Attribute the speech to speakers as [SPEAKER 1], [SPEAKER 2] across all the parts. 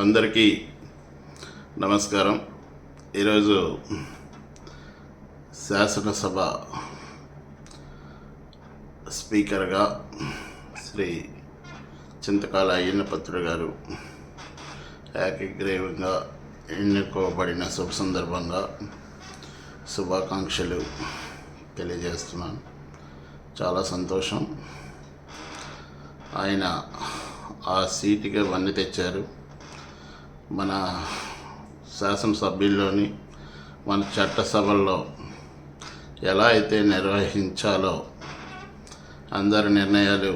[SPEAKER 1] అందరికీ నమస్కారం. ఈరోజు శాసనసభ స్పీకర్గా శ్రీ చింతకాల అయ్యన్నపత్రుడు గారు ఏకగ్రీవంగా ఎన్నుకోబడిన శుభ సందర్భంగా శుభాకాంక్షలు తెలియజేస్తున్నాను. చాలా సంతోషం. ఆయన ఆ సీటుకి వన్నీ తెచ్చారు. మన శాసనసభ్యుల్లోని మన చట్టసభల్లో ఎలా అయితే నిర్వహించాలో అందరి నిర్ణయాలు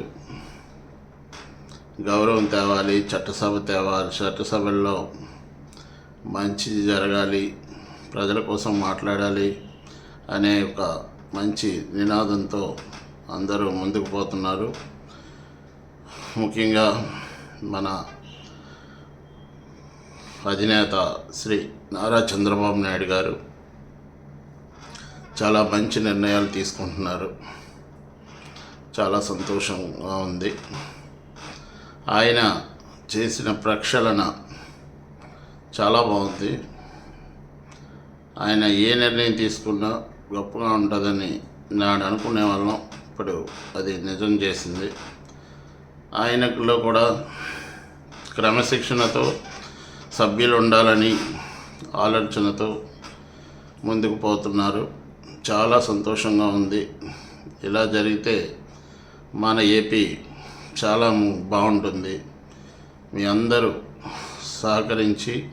[SPEAKER 1] గౌరవం తేవాలి చట్టసభ తేవాలి చట్టసభల్లో మంచి జరగాలి ప్రజల కోసం మాట్లాడాలి అనే ఒక మంచి నినాదంతో అందరూ ముందుకు పోతున్నారు. ముఖ్యంగా మన అధినేత శ్రీ నారా చంద్రబాబు నాయుడు గారు చాలా మంచి నిర్ణయాలు తీసుకుంటున్నారు. చాలా సంతోషంగా ఉంది. ఆయన చేసిన ప్రక్షాళన చాలా బాగుంది. ఆయన ఏ నిర్ణయం తీసుకున్నా గొప్పగా ఉంటుందని నాడు అనుకునే వాళ్ళం. ఇప్పుడు అది నిజం చేసింది. ఆయనలో కూడా క్రమశిక్షణతో సభ్యులు ఉండాలని ఆలోచనతో ముందుకు పోతున్నారు. చాలా సంతోషంగా ఉంది. ఇలా జరిగితే మన ఏపీ చాలా బాగుంటుంది. మీ అందరూ సహకరించి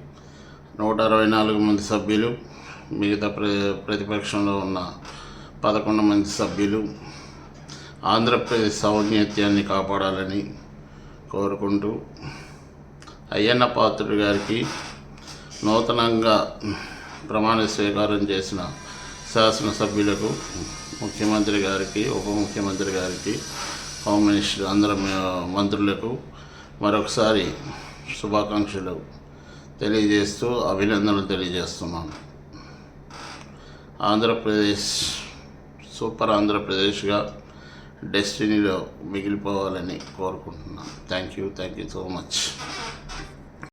[SPEAKER 1] నూట అరవై నాలుగు మంది సభ్యులు మిగతా ప్ర ప్రతిపక్షంలో ఉన్న పదకొండు మంది సభ్యులు ఆంధ్రప్రదేశ్ ఔన్నత్యాన్ని కాపాడాలని కోరుకుంటూ అయ్యన్న పాత్రుడు గారికి నూతనంగా ప్రమాణ స్వీకారం చేసిన శాసనసభ్యులకు ముఖ్యమంత్రి గారికి ఉప ముఖ్యమంత్రి గారికి హోమ్ మినిస్టర్ అందరు మంత్రులకు మరొకసారి శుభాకాంక్షలు తెలియజేస్తూ అభినందనలు తెలియజేస్తున్నాను ఆంధ్రప్రదేశ్ సూపర్ ఆంధ్రప్రదేశ్గా డెస్టినీలో మిగిలిపోవాలని కోరుకుంటున్నాను thank you thank you so much.